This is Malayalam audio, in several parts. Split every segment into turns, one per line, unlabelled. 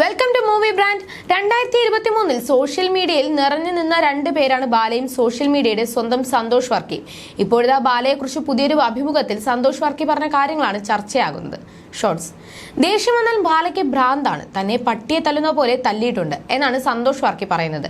വെൽക്കം ടു മൂവി ബ്രാൻഡ് രണ്ടായിരത്തി ഇരുപത്തി മൂന്നിൽ സോഷ്യൽ മീഡിയയിൽ നിറഞ്ഞു നിന്ന രണ്ട് പേരാണ് ബാലയും സോഷ്യൽ മീഡിയയുടെ സ്വന്തം സന്തോഷ് വർക്കി. ഇപ്പോഴത്തെ ബാലയെക്കുറിച്ച് പുതിയൊരു അഭിമുഖത്തിൽ സന്തോഷ് വർക്കി പറഞ്ഞ കാര്യങ്ങളാണ് ചർച്ചയാകുന്നത്. ഷോർട്സ് ദേഷ്യം വന്നാൽ ബാലയ്ക്ക് ഭ്രാന്താണ്. തന്നെ പട്ടിയെ തല്ലുന്ന പോലെ തല്ലിയിട്ടുണ്ട് എന്നാണ് സന്തോഷ് വർക്കി പറയുന്നത്.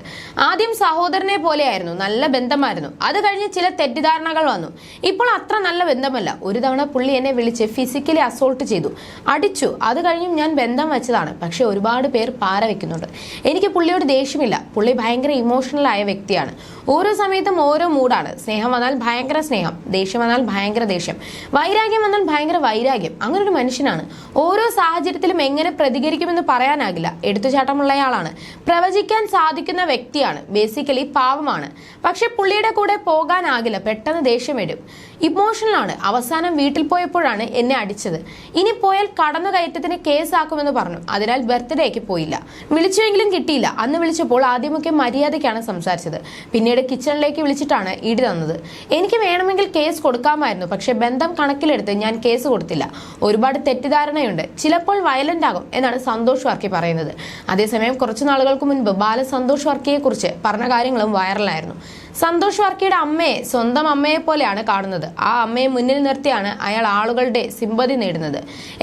ആദ്യം സഹോദരനെ പോലെയായിരുന്നു. നല്ല ബന്ധമായിരുന്നു. അത് കഴിഞ്ഞ് ചില തെറ്റിദ്ധാരണകൾ വന്നു. ഇപ്പോൾ അത്ര നല്ല ബന്ധമല്ല. ഒരു തവണ പുള്ളി എന്നെ വിളിച്ച് ഫിസിക്കലി അസോൾട്ട് ചെയ്തു. അടിച്ചു. അത് കഴിഞ്ഞും ഞാൻ ബന്ധം വെച്ചതാണ്. പക്ഷെ ഒരുപാട് പേർ പാര വെക്കുന്നുണ്ട്. എനിക്ക് പുള്ളിയോട് ദേഷ്യമില്ല. പുള്ളി ഭയങ്കര ഇമോഷണൽ ആയ വ്യക്തിയാണ്. ഓരോ സമയത്തും ഓരോ മൂഡാണ് സ്നേഹം വന്നാൽ ഭയങ്കര സ്നേഹം ദേഷ്യം വന്നാൽ ഭയങ്കര ദേഷ്യം വൈരാഗ്യം വന്നാൽ ഭയങ്കര വൈരാഗ്യം. അങ്ങനെ ഒരു മനുഷ്യനാണ്. ഓരോ സാഹചര്യത്തിലും എങ്ങനെ പ്രതികരിക്കുമെന്ന് പറയാനാകില്ല. എടുത്തുചാട്ടമുള്ളയാളാണ് പ്രവചിക്കാൻ സാധിക്കുന്ന വ്യക്തിയാണ്. ബേസിക്കലി പാവമാണ്. പക്ഷെ പുള്ളിയുടെ കൂടെ പോകാനാകില്ല. പെട്ടെന്ന് ദേഷ്യം വരും. ഇമോഷണൽ ആണ് അവസാനം വീട്ടിൽ പോയപ്പോഴാണ് എന്നെ അടിച്ചത്. ഇനി പോയാൽ കടന്നുകയറ്റത്തിന് കേസാക്കുമെന്ന് പറഞ്ഞു. അതിനാൽ ബർത്ത്ഡേക്ക് പോയില്ല. വിളിച്ചുവെങ്കിലും കിട്ടിയില്ല. അന്ന് വിളിച്ചപ്പോൾ ആദ്യമൊക്കെ മര്യാദയ്ക്കാണ് സംസാരിച്ചത്. പിന്നീട് കിച്ചണിലേക്ക് വിളിച്ചിട്ടാണ് ഇടി തന്നത്. എനിക്ക് വേണമെങ്കിൽ കേസ് കൊടുക്കാമായിരുന്നു. പക്ഷെ ബന്ധം കണക്കിലെടുത്ത് ഞാൻ കേസ് കൊടുത്തില്ല. ഒരുപാട് തെറ്റിദ്ധാരണയുണ്ട്. ചിലപ്പോൾ വയലന്റ് ആകും എന്നാണ് സന്തോഷ് വർക്കി പറയുന്നത്. അതേസമയം കുറച്ചു നാളുകൾക്ക് മുൻപ് ബാലസന്തോഷ് വർക്കിയെ കുറിച്ച് പറഞ്ഞ കാര്യങ്ങളും വൈറലായിരുന്നു സന്തോഷ് വർക്കിയുടെ അമ്മയെ സ്വന്തം അമ്മയെ പോലെയാണ് കാണുന്നത്. ആ അമ്മയെ മുന്നിൽ നിർത്തിയാണ് അയാൾ ആളുകളുടെ സിമ്പതി നേടുന്നത്.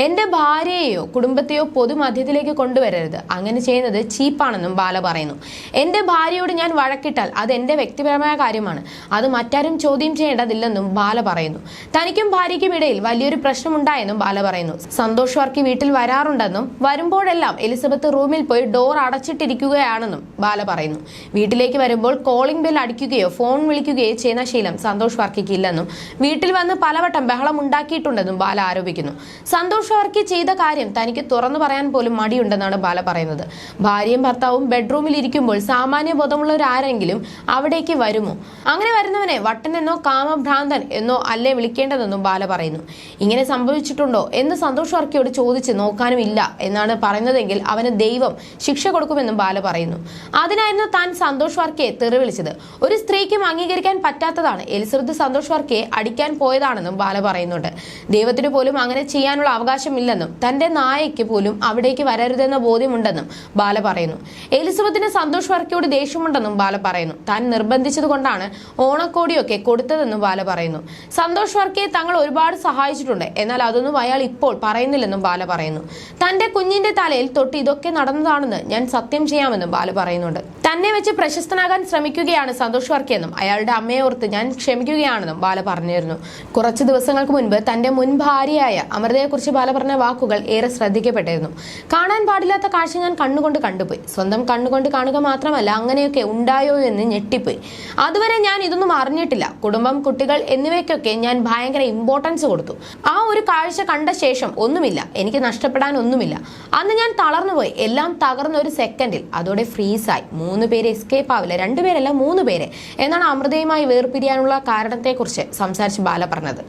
എന്റെ ഭാര്യയെയോ കുടുംബത്തെയോ പൊതുമധ്യത്തിലേക്ക് കൊണ്ടുവരരുത്. അങ്ങനെ ചെയ്യുന്നത് ചീപ്പാണെന്നും ബാല പറയുന്നു. എന്റെ ഭാര്യയോട് ഞാൻ വഴക്കിട്ടാൽ അത് എന്റെ വ്യക്തിപരമായ കാര്യമാണ്. അത് മറ്റാരും ചോദ്യം ചെയ്യേണ്ടതില്ലെന്നും ബാല പറയുന്നു. തനിക്കും ഭാര്യയ്ക്കും ഇടയിൽ വലിയൊരു പ്രശ്നമുണ്ടായെന്നും ബാല പറയുന്നു. സന്തോഷ് വർക്കി വീട്ടിൽ വരാറുണ്ടെന്നും വരുമ്പോഴെല്ലാം എലിസബത്ത് റൂമിൽ പോയി ഡോർ അടച്ചിട്ടിരിക്കുകയാണെന്നും ബാല പറയുന്നു. വീട്ടിലേക്ക് വരുമ്പോൾ കോളിംഗ് ബെൽ അടിക്കുകയോ ഫോൺ വിളിക്കുകയോ ചെയ്യുന്ന ശീലം സന്തോഷ് വർക്കിക്ക് ഇല്ലെന്നും വീട്ടിൽ വന്ന് പലവട്ടം ബഹളം ഉണ്ടാക്കിയിട്ടുണ്ടെന്നും ബാല ആരോപിക്കുന്നു. സന്തോഷ് വർക്കി ചെയ്ത കാര്യം തനിക്ക് തുറന്നു പറയാൻ പോലും മടിയുണ്ടെന്നാണ് ബാല പറയുന്നത്. ഭാര്യയും ഭർത്താവും ബെഡ്റൂമിൽ ഇരിക്കുമ്പോൾ സാമാന്യ ബോധമുള്ളവരാരെങ്കിലും അവിടേക്ക് വരുമോ? അങ്ങനെ വരുന്നവനെ വട്ടൻ എന്നോ കാമഭ്രാന്തൻ എന്നോ അല്ലേ വിളിക്കേണ്ടതെന്നും ബാല പറയുന്നു. ഇങ്ങനെ സംഭവിച്ചിട്ടുണ്ടോ എന്ന് സന്തോഷ് വർക്കിയോട് ചോദിച്ച് നോക്കാനും ഇല്ല എന്നാണ് പറയുന്നതെങ്കിൽ അവന് ദൈവം ശിക്ഷ കൊടുക്കുമെന്നും ബാല പറയുന്നു. അതിനായിരുന്നു താൻ സന്തോഷ് വർക്കിയെ തെറി വിളിച്ചത്. ഒരു സ്ത്രീക്കും അംഗീകരിക്കാൻ പറ്റാത്തതാണ്. എലിസബത്ത് സന്തോഷ് വർക്കിയെ അടിക്കാൻ പോയതാണെന്നും ബാല പറയുന്നുണ്ട്. ദൈവത്തിന് പോലും അങ്ങനെ ചെയ്യാനുള്ള അവകാശമില്ലെന്നും തന്റെ നായയ്ക്ക് പോലും അവിടേക്ക് വരരുതെന്ന ബോധ്യമുണ്ടെന്നും ബാല പറയുന്നു. എലിസബത്തിന് സന്തോഷ് വർക്കിയോട് ദേഷ്യമുണ്ടെന്നും ബാല പറയുന്നു. താൻ നിർബന്ധിച്ചതുകൊണ്ടാണ് ഓണക്കോടിയൊക്കെ കൊടുത്തതെന്നും ബാല പറയുന്നു. സന്തോഷ് വർക്കിയെ തങ്ങൾ ഒരുപാട് സഹായിച്ചിട്ടുണ്ട്. എന്നാൽ അതൊന്നും അയാൾ ഇപ്പോൾ പറയുന്നില്ലെന്നും ബാല പറയുന്നു. തന്റെ കുഞ്ഞിന്റെ തലയിൽ തൊട്ട് ഇതൊക്കെ നടന്നതാണെന്ന് ഞാൻ സത്യം ചെയ്യാമെന്നും ബാല പറയുന്നുണ്ട്. തന്നെ വെച്ച് പ്രശസ്തനാകാൻ ശ്രമിക്കുകയാണ് സന്തോഷ് വർക്കിയെന്നും അയാളുടെ അമ്മയെ ഓർത്ത് ഞാൻ ക്ഷമിക്കുകയാണെന്നും ബാല പറഞ്ഞിരുന്നു. കുറച്ച് ദിവസങ്ങൾക്ക് മുൻപ് തന്റെ മുൻ ഭാര്യയായ അമൃതയെക്കുറിച്ച് ബാല പറഞ്ഞ വാക്കുകൾ ഏറെ ശ്രദ്ധിക്കപ്പെട്ടിരുന്നു. കാണാൻ പാടില്ലാത്ത കാഴ്ച ഞാൻ കണ്ണുകൊണ്ട് കണ്ടുപോയി. സ്വന്തം കണ്ണുകൊണ്ട് കാണുക മാത്രമല്ല അങ്ങനെയൊക്കെ ഉണ്ടായോ എന്ന് ഞെട്ടിപ്പോയി. അതുവരെ ഞാൻ ഇതൊന്നും അറിഞ്ഞിട്ടില്ല. കുടുംബം കുട്ടികൾ എന്നിവയ്ക്കൊക്കെ ഞാൻ ഭയങ്കര ഇമ്പോർട്ടൻസ് കൊടുത്തു. ആ ഒരു കാഴ്ച കണ്ട ശേഷം ഒന്നുമില്ല. എനിക്ക് നഷ്ടപ്പെടാൻ ഒന്നുമില്ല. അന്ന് ഞാൻ തളർന്നുപോയി. എല്ലാം തകർന്ന ഒരു സെക്കൻഡിൽ അതോടെ ഫ്രീസായി മൂന്ന് പേര് എസ്കേപ്പ് ആവില്ല. രണ്ടുപേരല്ല മൂന്ന് പേരെ. എന്നാണ് അമൃതയുമായി വേർപിരിയാനുള്ള കാരണത്തെക്കുറിച്ച് സംസാരിച്ച് ബാല പറഞ്ഞത്.